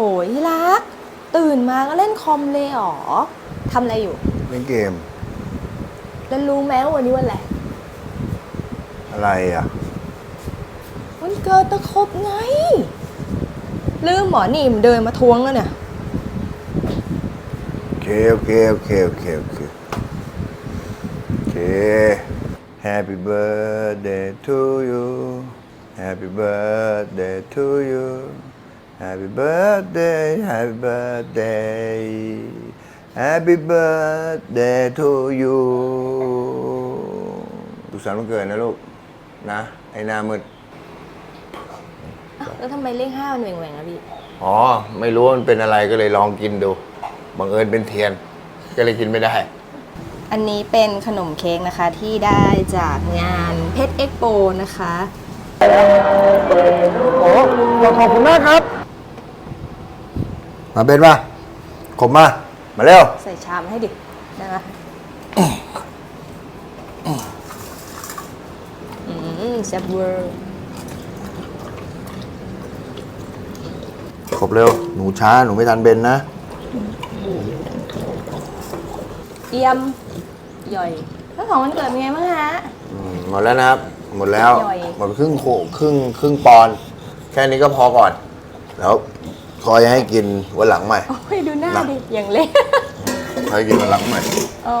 โหยที่รัก ตื่นมาก็เล่นคอมเลยเหรอทำอะไรอยู่ เล่นเกม แล้วรู้ไหมว่าวันนี้วันอะไรอะไรอะ วันเกิดตะครบไง ลืมหมอนี่มันเดินมาทวงแล้วเนี่ย โอเค โอเค โอเค โอเค โอเค โอเค Happy birthday to you Happy birthday to you Happy birthday Happy birthday Happy birthday to you สุขสันต์วันเกิดนะลูก นะ ไอ้หน้ามืดอ้าวแล้วทำไมเลขห้ามันแหว่งๆอะพี่อ๋อ ไม่รู้ว่ามันเป็นอะไรก็เลยลองกินดู บังเอิญเป็นเทียน ก็เลยกินไม่ได้ อันนี้เป็นขนมเค้กนะคะที่ได้จากงานเพชรเอ็กโปนะคะ โอ้ขอบคุณมากครับ มาเป็นป่ะขมมา มาเร็ว ใส่ชามให้ดินะคะอืมแซ่บเวอร์ขบเร็ว หนูช้า หนูไม่ทันเบนนะเอี่ยมย่อยแล้วของวันเกิดเป็นไงบ้างฮะ อืมหมดแล้วนะครับ หมดแล้วย่อยหมดครึ่งโขครึ่งครึ่งปอนด์แค่นี้ก็พอก่อน แล้ว คอยให้กินวันหลังใหม่ โอ้ยดูหน้าหนักดิ อย่างเล็กคอยกินวันหลังใหม่ อ๋อ